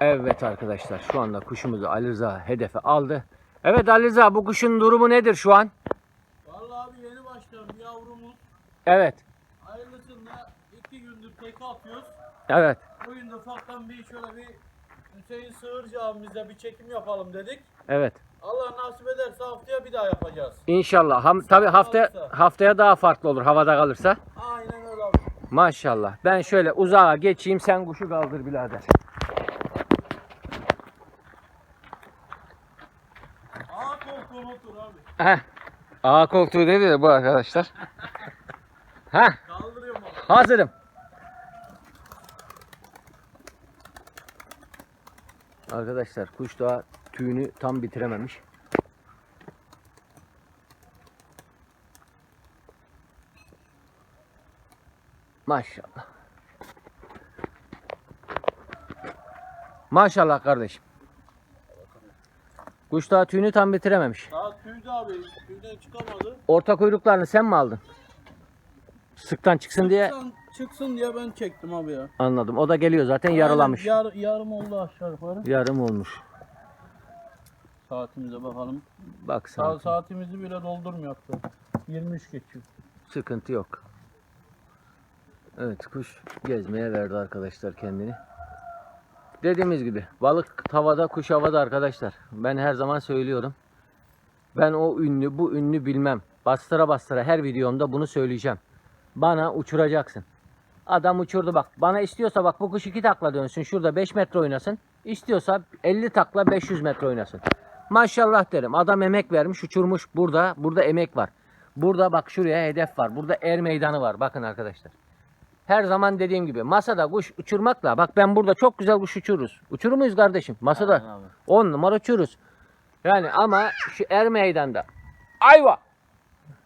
Evet arkadaşlar şu anda kuşumuzu Ali Rıza hedefe aldı. Evet Ali Rıza bu kuşun durumu nedir şu an? Vallahi abi yeni başladım yavrumuz. Evet. Hayırlısında iki gündür tek atıyoruz. Evet. Bugün de ufaktan bir şöyle bir Hüseyin Sığırcı abimizle bir çekim yapalım dedik. Evet. Allah nasip ederse haftaya bir daha yapacağız. İnşallah. Ham, tabii haftaya, haftaya daha farklı olur havada kalırsa. Aynen öyle abi. Maşallah. Ben şöyle uzağa geçeyim sen kuşu kaldır birader. Koltuğun. A koltuğu dedi de bu arkadaşlar. Abi. Hazırım. Arkadaşlar kuş daha tüyünü tam bitirememiş. Maşallah. Maşallah kardeşim. Kuş daha tüyünü tam bitirememiş. Daha tüydü abi. Tüyden çıkamadı. Orta kuyruklarını sen mi aldın? Sıktan çıksın diye Çıksın, çıksın diye ben çektim abi ya. anladım. O da geliyor zaten yarılamış. Aynen, Yar, yarım oldu aşağı yukarı. Yarım olmuş. Saatimize bakalım. Bak Sa saat. saatimizi bile doldurmuyor hatta. 23 geçiyor. Sıkıntı yok. Evet kuş gezmeye verdi arkadaşlar kendini. Dediğimiz gibi balık tavada kuş havada arkadaşlar. Ben her zaman söylüyorum. Ben o ünlü bu ünlü bilmem. Bastıra bastıra her videomda bunu söyleyeceğim. Bana uçuracaksın. Adam uçurdu bak. Bana istiyorsa bak bu kuş iki takla dönsün. Şurada 5 metre oynasın. İstiyorsa 50 takla 500 metre oynasın. Maşallah derim. Adam emek vermiş, uçurmuş. Burada burada emek var. Burada bak şuraya hedef var. Burada er meydanı var. Bakın arkadaşlar. Her zaman dediğim gibi masada kuş uçurmakla bak ben burada çok güzel kuş uçururuz. Uçurur muyuz kardeşim? Masada Aynen abi. 10 numara uçururuz. Yani ama şu er meydanda ayva.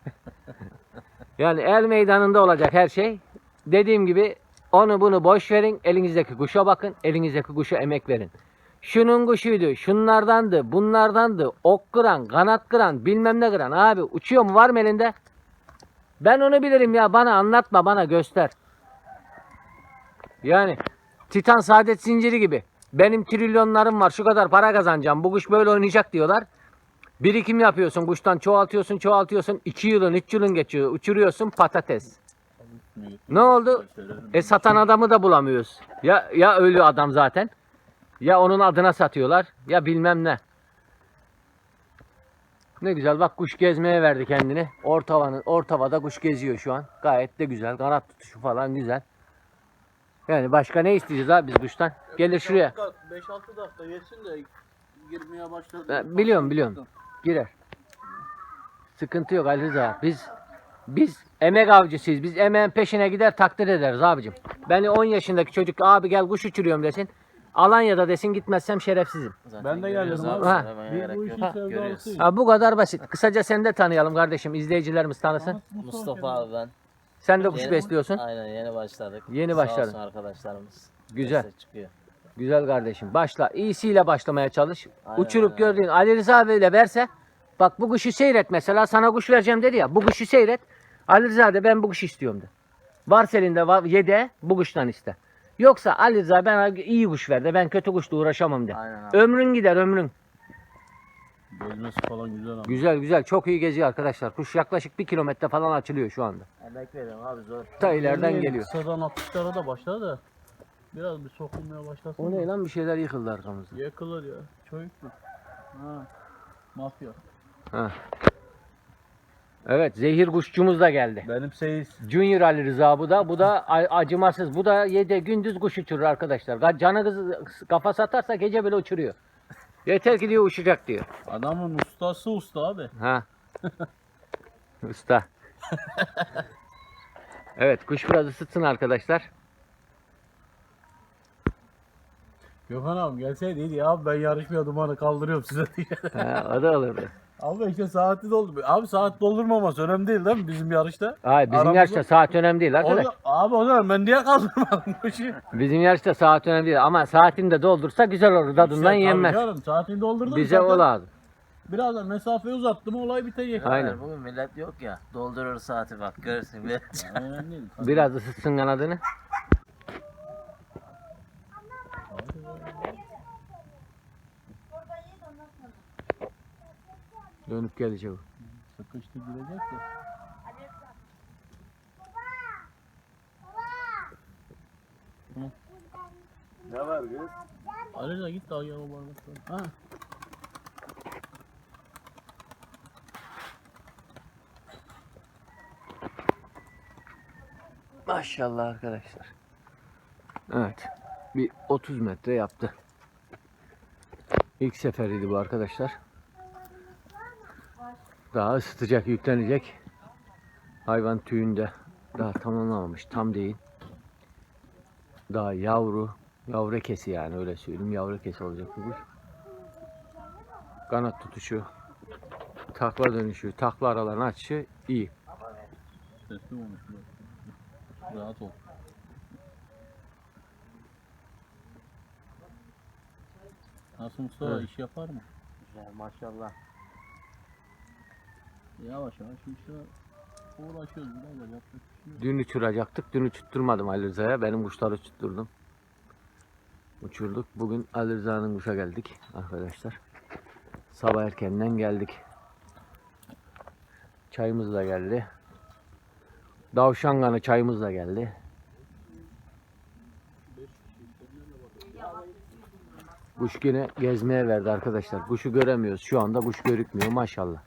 yani er meydanında olacak her şey. Dediğim gibi onu bunu boş verin. Elinizdeki kuşa bakın. Elinizdeki kuşa emek verin. Şunun kuşuydu, şunlardandı, bunlardandı. Ok kıran, kanat kıran, bilmem ne kıran. Abi uçuyor mu var mı elinde? Ben onu bilirim ya. Bana anlatma, bana göster. Yani Titan Saadet Zinciri gibi. Benim trilyonlarım var, şu kadar para kazanacağım. Bu kuş böyle oynayacak diyorlar. Birikim yapıyorsun, kuştan çoğaltıyorsun, çoğaltıyorsun. 2 yılın, 3 yılın geçiyor. Uçuruyorsun patates. Ne oldu? E satan adamı da bulamıyoruz. Ya ya ölü adam zaten. Ya onun adına satıyorlar ya bilmem ne. Ne güzel bak kuş gezmeye verdi kendini. Ortavanın ortavada kuş geziyor şu an. Gayet de güzel. Kanat tutuşu falan güzel. Yani başka ne isteyeceğiz abi biz kuştan? Gelir şuraya. 5-6 dakika yesin de girmeye başladı. Ha, biliyorum, biliyorum. Girer. Sıkıntı yok Ali Rıza. Biz biz emek avcısıyız. Biz emeğin peşine gider takdir ederiz abicim. Beni 10 yaşındaki çocuk abi gel kuş uçuruyorum desin. Alanya'da desin gitmezsem şerefsizim. Ben de geldim abi. Ha. Bu işin. Ha, bu kadar basit. Kısaca seni de tanıyalım kardeşim. İzleyicilerimiz tanısın. Mustafa abi ben. Sen de kuş Yeni- besliyorsun. Aynen yeni başladık. Yeni Sağ başladın. olsun arkadaşlarımız. Güzel. destek çıkıyor. Güzel kardeşim. Başla. İyisiyle başlamaya çalış. Aynen Uçurup öyle. gördüğün Ali Rıza abiyle verse bak bu kuşu seyret mesela sana kuş vereceğim dedi ya bu kuşu seyret. Ali Rıza de ben bu kuşu istiyorum de. Varsa elinde var, yede bu kuştan iste. Yoksa Ali Rıza ben iyi kuş ver de ben kötü kuşla uğraşamam de. Aynen abi. Ömrün gider ömrün. Gezmesi falan güzel ama. Güzel güzel çok iyi geziyor arkadaşlar. Kuş yaklaşık bir kilometre falan açılıyor şu anda. Emek veriyorum abi zor. Ta ileriden geliyor. Kısadan atışlara da başladı da. Biraz bir sokulmaya başlasın. O ne lan bir şeyler yıkıldı arkamızda. Yakılır ya. Çocuk mu? Ha. Mafya. Ha. Evet zehir kuşçumuz da geldi. Benim Seyis. Junior Ali Rıza bu da. Bu da a- acımasız. Bu da yedi gündüz kuş uçurur arkadaşlar. Ga- Canı kız- kafa satarsa gece bile uçuruyor. Yeter ki diyor uçacak diyor. Adamın ustası usta abi. Ha. Usta. evet kuş biraz ısıtsın arkadaşlar. Gökhan abi gelseydi iyiydi ya abi ben yarışmaya dumanı kaldırıyorum size diye. Ha, o da olurdu. Abi işte saati doldu. Abi saat doldurmaması önemli değil değil mi bizim yarışta? Hayır bizim Aramızda- yarışta saat önemli değil O arkadaş. da- abi o zaman ben niye kaldırmadım bu işi? Bizim yarışta saat önemli değil ama saatini de doldursa güzel olur. Tadından Tabii yenmez. canım, saatini doldurdum. Bize zaten o lazım. Biraz da mesafeyi uzattım olay bitecek. Aynen. Aynen. Bugün millet yok ya. Doldurur saati bak görürsün. Biraz ısıtsın kanadını. Dönüp gelecek o. Sıkıştı girecek de. Ne var kız? Aleyna git daha ya o bardaktan. Ha. Maşallah arkadaşlar. Evet. Bir 30 metre yaptı. İlk seferiydi bu arkadaşlar. Daha ısıtacak, yüklenecek. Hayvan tüyünde daha tamamlamamış. Tam değil. Daha yavru. Yavru kesi yani öyle söyleyeyim. Yavru kesi olacak bu kuş. Kanat tutuşu, takla dönüşü, takla aralarını açışı iyi. Sesli konuş. Rahat ol. Nasıl Mustafa Evet. iş yapar mı? Güzel maşallah. Yavaş yavaş işte uğraşıyoruz birader yapacak bir şey yok. Dün uçuracaktık. Dün uçurtturmadım Ali Rıza'ya. Benim kuşları uçurtturdum. Uçurduk. Bugün Ali Rıza'nın kuşa geldik arkadaşlar. Sabah erkenden geldik. Çayımız da geldi. Davşan kanı çayımız da geldi. Kuş yine gezmeye verdi arkadaşlar. Kuşu göremiyoruz. Şu anda kuş görükmüyor maşallah.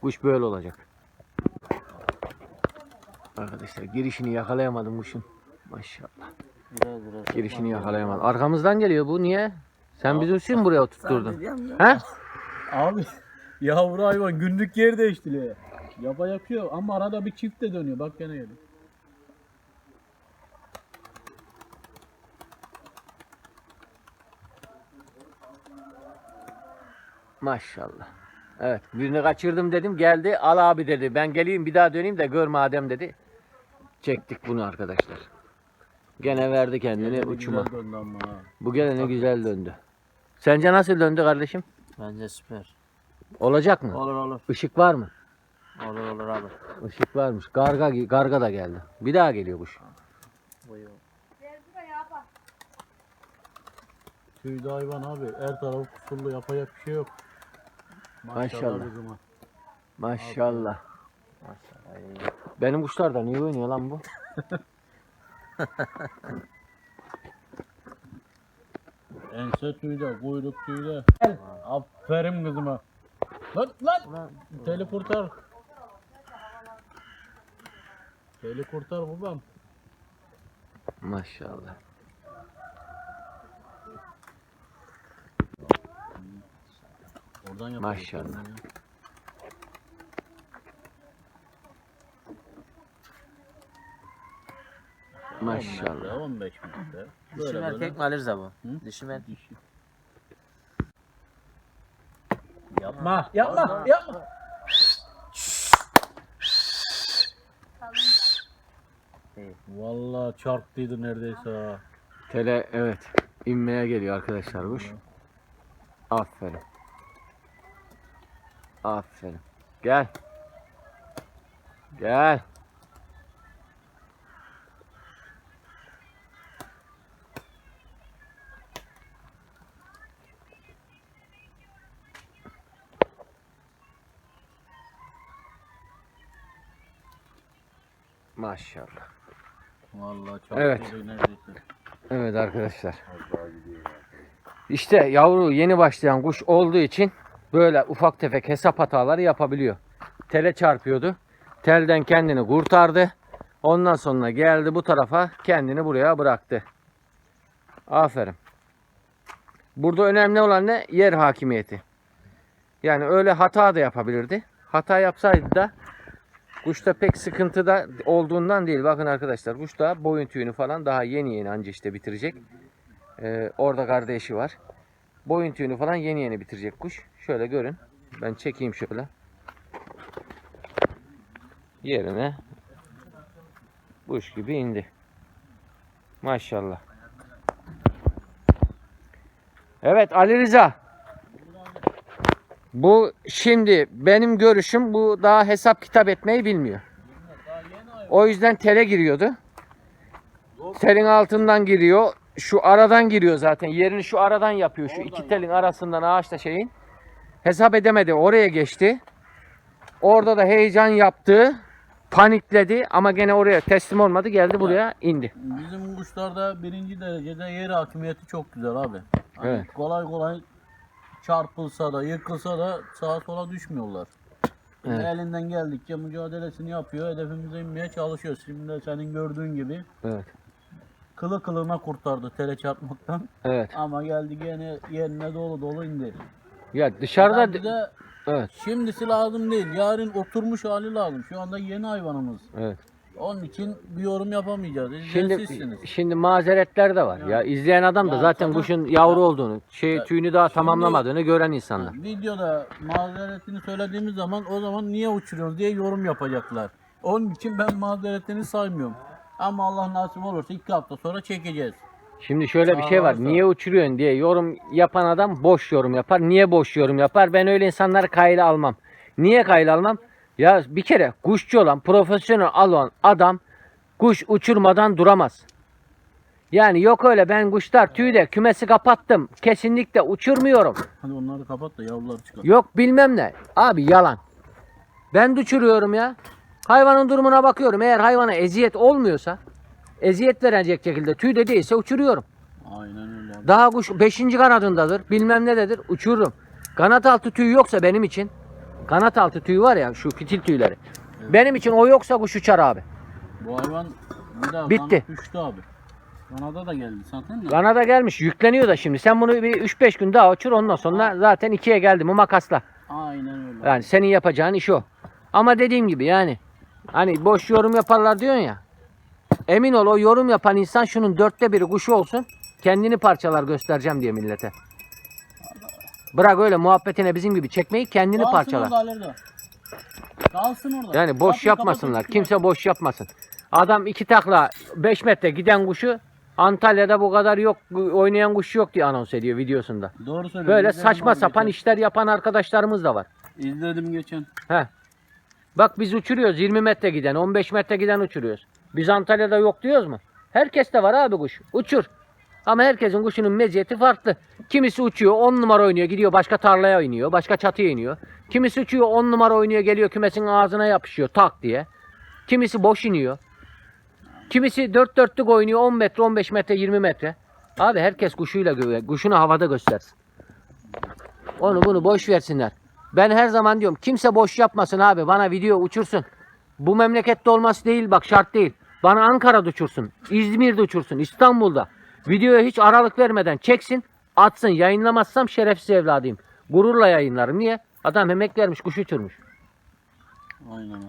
Kuş böyle olacak. Arkadaşlar girişini yakalayamadım kuşun. Maşallah. Biraz biraz. Girişini yakalayamadım. Arkamızdan geliyor bu niye? Sen bizi için buraya oturtturdun. He? Abi yavru hayvan günlük yer değiştiriyor. Yapa yapıyor ama arada bir çift de dönüyor. Bak gene geliyor. Maşallah. Evet birini kaçırdım dedim geldi al abi dedi. Ben geleyim bir daha döneyim de gör madem dedi. Çektik bunu arkadaşlar. Gene verdi kendini Gene uçuma. Bu gene ne güzel döndü. Sence nasıl döndü kardeşim? Bence süper. Olacak mı? Olur olur. Işık var mı? Olur olur abi. Işık varmış. Garga garga da geldi. Bir daha geliyor kuş. Buyur. Tüylü hayvan abi. Her tarafı kusurlu yapacak bir şey yok. Maşallah. Maşallah. Maşallah. iyi. Benim kuşlar da niye oynuyor lan bu? Ense tüyde, kuyruk tüyde. Aferin kızıma. Lan lan. Ulan Teli kurtar. Teli kurtar babam. Maşallah. Oradan yapalım. Maşallah. Maşallah. 15 metre. Dişi Böyle mi böyle. erkek mi alırız abi? Hı? Dişi mi erkek? Dişi. Yapma, yapma, yapma. Vallahi çarptıydı neredeyse ha. Tele evet inmeye geliyor arkadaşlar kuş. Aferin. Aferin. Gel. Gel. Maşallah. Vallahi çarptıydı Evet. Evet arkadaşlar. İşte yavru yeni başlayan kuş olduğu için böyle ufak tefek hesap hataları yapabiliyor. Tele çarpıyordu. Telden kendini kurtardı. Ondan sonra geldi bu tarafa kendini buraya bıraktı. Aferin. Burada önemli olan ne? Yer hakimiyeti. Yani öyle hata da yapabilirdi. Hata yapsaydı da kuşta pek sıkıntı da olduğundan değil. Bakın arkadaşlar kuş da boyun tüyünü falan daha yeni yeni anca işte bitirecek. Ee, orada kardeşi var. Boyun tüyünü falan yeni yeni bitirecek kuş. Şöyle görün. Ben çekeyim şöyle. Yerine kuş gibi indi. Maşallah. Evet Ali Rıza. Bu şimdi benim görüşüm bu daha hesap kitap etmeyi bilmiyor. O yüzden tele giriyordu. Telin altından giriyor. Şu aradan giriyor zaten. Yerini şu aradan yapıyor. Şu iki telin arasından ağaçla şeyin. Hesap edemedi. Oraya geçti. Orada da heyecan yaptı. Panikledi ama gene oraya teslim olmadı. Geldi buraya indi. Bizim kuşlarda birinci derecede yer hakimiyeti çok güzel abi. Hani Evet. Kolay kolay çarpılsa da yıkılsa da sağa sola düşmüyorlar. Evet. Elinden geldikçe mücadelesini yapıyor. Hedefimize inmeye çalışıyor. Şimdi de senin gördüğün gibi Evet. kılı kılına kurtardı tele çarpmaktan. Evet. Ama geldi gene yerine dolu dolu indi. Ya dışarıda Adam bize evet. şimdisi lazım değil. Yarın oturmuş hali lazım. Şu anda yeni hayvanımız. Evet. Onun için bir yorum yapamayacağız. Şimdi şimdi mazeretler de var. Ya izleyen adam da Yani zaten sana- kuşun yavru olduğunu, şey Ya tüyünü daha şimdi- tamamlamadığını gören insanlar. Videoda mazeretini söylediğimiz zaman o zaman niye uçuruyoruz diye yorum yapacaklar. Onun için ben mazeretini saymıyorum. Ama Allah nasip olursa iki hafta sonra çekeceğiz. Şimdi şöyle bir şey var. Niye uçuruyorsun diye yorum yapan adam boş yorum yapar. Niye boş yorum yapar? Ben öyle insanları kayla almam. Niye kayla almam? Ya bir kere kuşçu olan, profesyonel olan adam kuş uçurmadan duramaz. Yani yok öyle ben kuşlar tüyde kümesi kapattım. Kesinlikle uçurmuyorum. Hadi onları kapat da yavrular çıkar. Yok bilmem ne. Abi yalan. Ben de uçuruyorum ya. Hayvanın durumuna bakıyorum. Eğer hayvana eziyet olmuyorsa, eziyet verecek şekilde tüyde değilse uçuruyorum. Aynen öyle abi. Daha kuş 5. kanadındadır. Bilmem nededir. Uçururum. Kanat altı tüyü yoksa benim için kanat altı tüyü var ya şu fitil tüyleri. Benim için o yoksa kuş uçar abi. Bu hayvan bir daha Bitti. düştü abi. Kanada da geldi zaten de. Kanada gelmiş yükleniyor da şimdi. Sen bunu bir 3-5 gün daha uçur ondan sonra zaten ikiye geldi mi makasla. Aynen öyle. Yani senin yapacağın iş o. Ama dediğim gibi yani hani boş yorum yaparlar diyorsun ya. Emin ol o yorum yapan insan şunun dörtte biri kuşu olsun. Kendini parçalar göstereceğim diye millete. Bırak öyle muhabbetine bizim gibi çekmeyi kendini Kalsın parçalar. orada Alev'de. Kalsın orada. Yani boş Kapıyı yapmasınlar. Kimse boş yapmasın. Adam iki takla 5 metre giden kuşu Antalya'da bu kadar yok oynayan kuş yok diye anons ediyor videosunda. Doğru söylüyorsun. Böyle İzledim saçma abi sapan geçen. işler yapan arkadaşlarımız da var. İzledim geçen. He. Bak biz uçuruyoruz 20 metre giden, 15 metre giden uçuruyoruz. Biz Antalya'da yok diyoruz mu? Herkes de var abi kuş. Uçur. Ama herkesin kuşunun meziyeti farklı. Kimisi uçuyor 10 numara oynuyor gidiyor başka tarlaya iniyor, başka çatıya iniyor. Kimisi uçuyor 10 numara oynuyor geliyor kümesin ağzına yapışıyor tak diye. Kimisi boş iniyor. Kimisi dört dörtlük oynuyor 10 metre, 15 metre, 20 metre. Abi herkes kuşuyla gö- kuşunu havada göstersin. Onu bunu boş versinler. Ben her zaman diyorum kimse boş yapmasın abi. Bana video uçursun. Bu memlekette olması değil bak şart değil. Bana Ankara'da uçursun. İzmir'de uçursun. İstanbul'da. Videoya hiç aralık vermeden çeksin. Atsın. Yayınlamazsam şerefsiz evladıyım. Gururla yayınlarım. Niye? Adam emek vermiş kuş uçurmuş. Aynen abi.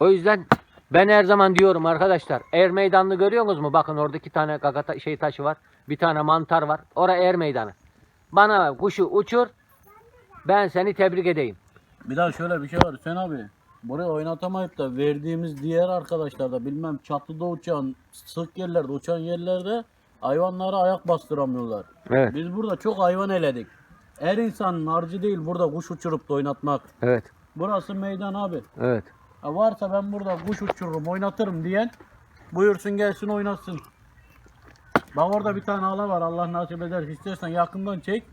O yüzden ben her zaman diyorum arkadaşlar. Er meydanını görüyorsunuz mu? Bakın orada iki tane gagata şey taşı var. Bir tane mantar var. Ora er meydanı. Bana kuşu uçur. Ben seni tebrik edeyim. Bir daha şöyle bir şey var Hüseyin abi. Buraya oynatamayıp da verdiğimiz diğer arkadaşlar da bilmem çatıda uçan, sık yerlerde uçan yerlerde hayvanlara ayak bastıramıyorlar. Evet. Biz burada çok hayvan eledik. Her insanın harcı değil burada kuş uçurup da oynatmak. Evet. Burası meydan abi. Evet. Ha varsa ben burada kuş uçururum, oynatırım diyen buyursun gelsin oynatsın. Bak orada bir tane ala var Allah nasip eder. İstersen yakından çek.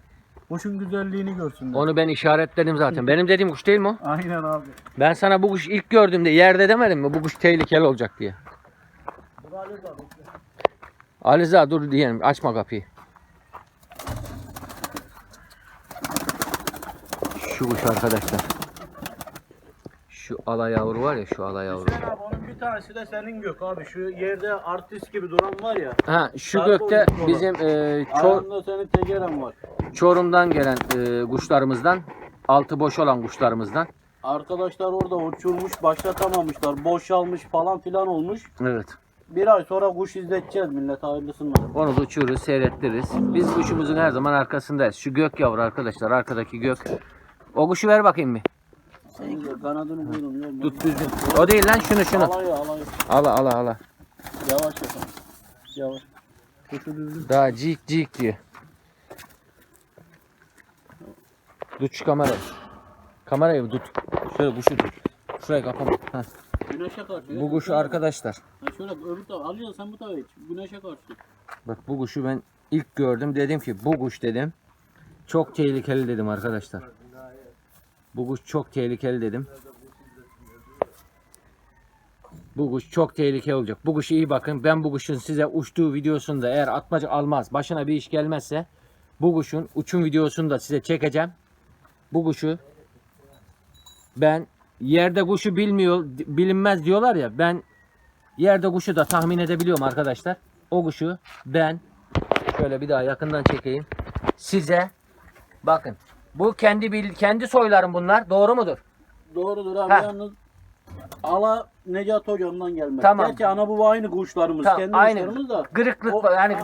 Kuşun güzelliğini görsünler. Onu ben işaretledim zaten. Benim dediğim kuş değil mi o? Aynen abi. Ben sana bu kuş ilk gördüğümde yerde demedim mi? Bu kuş tehlikeli olacak diye. Aliza dur diyelim. Açma kapıyı. Şu kuş arkadaşlar. Şu ala yavru var ya şu ala yavru. Hüseyin abi onun bir tanesi de senin gök abi. Şu yerde artist gibi duran var ya. Ha şu gökte bizim e, Çor- Ayağında senin tegeren var. Çorum'dan gelen e, kuşlarımızdan altı boş olan kuşlarımızdan. Arkadaşlar orada uçurmuş başlatamamışlar. Boşalmış falan filan olmuş. Evet. Bir ay sonra kuş izleteceğiz millet hayırlısını. Onu da uçururuz, seyrettiririz. Biz kuşumuzun her zaman arkasındayız. Şu gök yavru arkadaşlar, arkadaki gök. O kuşu ver bakayım bir. Senin kanadını koydum. Yok, Tut düzgün. O değil lan şunu şunu. Alayı alayı. Ala ala ala. Yavaş yapalım. Yavaş. Kuşu düzgün. Daha cik cik diyor. Tut şu kamerayı. Kamerayı tut. Şöyle kuşu tut. Şuraya kapama. Heh. Güneşe karşı. Bu kuş arkadaşlar. Ha şöyle öbür tarafa alıyorsan sen bu tarafa geç. Güneşe karşı. Bak bu kuşu ben ilk gördüm. Dedim ki bu kuş dedim. Çok tehlikeli dedim arkadaşlar. Bu kuş çok tehlikeli dedim. Bu kuş çok tehlikeli olacak. Bu kuşu iyi bakın. Ben bu kuşun size uçtuğu videosunda eğer atmaca almaz, başına bir iş gelmezse bu kuşun uçum videosunu da size çekeceğim. Bu kuşu ben yerde kuşu bilmiyor, bilinmez diyorlar ya. Ben yerde kuşu da tahmin edebiliyorum arkadaşlar. O kuşu ben şöyle bir daha yakından çekeyim. Size bakın. Bu kendi bil, kendi soylarım bunlar. Doğru mudur? Doğrudur abi Heh. yalnız Ala Necat hocamdan gelmez. Tamam. Gerçi ana baba aynı kuşlarımız. Tamam, kendi aynı. kuşlarımız da. Gırıklık O- yani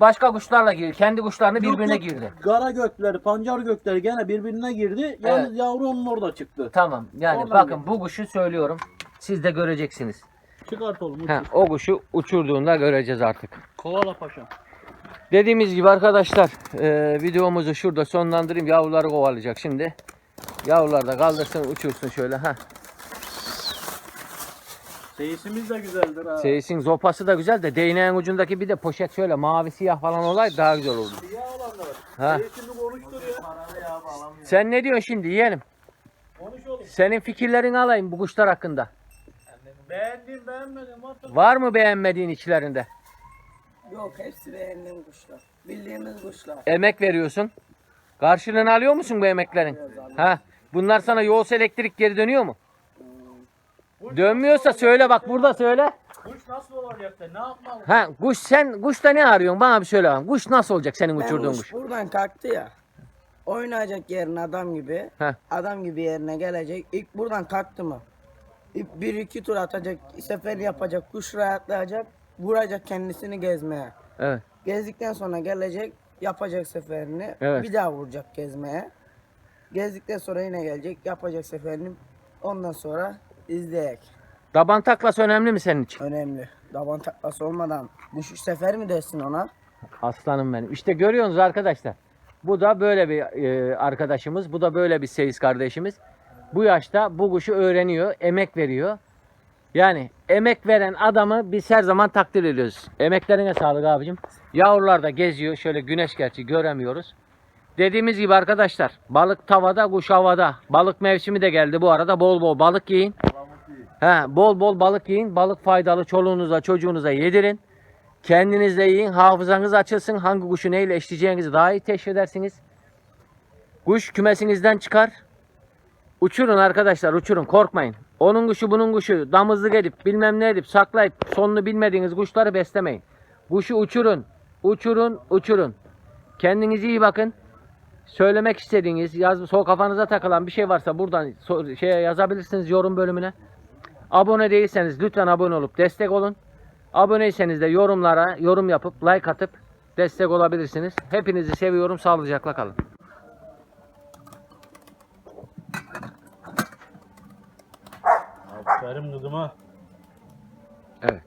başka kuşlarla girdi. Kendi kuşlarını birbirine Yok, yok, girdi. Gara gökleri, pancar gökleri gene birbirine girdi. Yalnız yavru onun orada çıktı. Tamam. Yani Oradan bakın girdi. bu kuşu söylüyorum. Siz de göreceksiniz. Çıkart oğlum. Ha, o kuşu uçurduğunda göreceğiz artık. Kovala paşam. Dediğimiz gibi arkadaşlar e, videomuzu şurada sonlandırayım. Yavruları kovalayacak şimdi. Yavrular da kaldırsın uçursun şöyle. ha. Seyisimiz de güzeldir ha. Seyis'in zopası da güzel de değneğin ucundaki bir de poşet şöyle mavi siyah falan olay daha güzel oldu. Siyah olan da var. Ha. Seyisini konuştur ya. Sen ne diyorsun şimdi yeğenim? Konuş oğlum. Senin fikirlerini alayım bu kuşlar hakkında. Beğendim beğenmedim. Var mı beğenmediğin içlerinde? Yok hepsi beğendiğim kuşlar. Bildiğimiz kuşlar. Emek veriyorsun. Karşılığını alıyor musun bu emeklerin? Ha? Bunlar sana yolsa elektrik geri dönüyor mu? Dönmüyorsa söyle bak burada söyle. kuş nasıl olacak da ne yapmalı? Ha kuş sen kuşta ne arıyorsun bana bir söyle. bakalım. Kuş nasıl olacak senin Ben uçurduğun kuş kuş? buradan kalktı ya. Oynayacak yerine adam gibi. Heh. Adam gibi yerine gelecek. İlk buradan kalktı mı? İlk bir iki tur atacak. Sefer yapacak. Kuş rahatlayacak. Vuracak kendisini gezmeye. Evet. Gezdikten sonra gelecek. Yapacak seferini. Evet. Bir daha vuracak gezmeye. Gezdikten sonra yine gelecek. Yapacak seferini. Ondan sonra izleyek. Daban taklası önemli mi senin için? Önemli. Davan taklası olmadan kuş sefer mi dersin ona? Aslanım benim. İşte görüyorsunuz arkadaşlar. Bu da böyle bir e, arkadaşımız. Bu da böyle bir seyis kardeşimiz. Bu yaşta bu kuşu öğreniyor. Emek veriyor. Yani emek veren adamı biz her zaman takdir ediyoruz. Emeklerine sağlık abicim. Yavrular da geziyor. Şöyle güneş gerçi göremiyoruz. Dediğimiz gibi arkadaşlar balık tavada kuş havada. Balık mevsimi de geldi bu arada. Bol bol balık yiyin. He, bol bol balık yiyin. Balık faydalı. Çoluğunuza çocuğunuza yedirin. Kendiniz de yiyin. Hafızanız açılsın. Hangi kuşu neyle eşleyeceğinizi daha iyi teşhis edersiniz. Kuş kümesinizden çıkar. Uçurun arkadaşlar uçurun korkmayın. Onun kuşu bunun kuşu damızlık edip bilmem ne edip saklayıp sonunu bilmediğiniz kuşları beslemeyin. Kuşu uçurun. Uçurun uçurun. Kendinize iyi bakın. Söylemek istediğiniz, yaz, sol kafanıza takılan bir şey varsa buradan so- şeye yazabilirsiniz yorum bölümüne. Abone değilseniz lütfen abone olup destek olun. Aboneyseniz de yorumlara yorum yapıp like atıp destek olabilirsiniz. Hepinizi seviyorum. Sağlıcakla kalın. Aferin kızıma. Evet.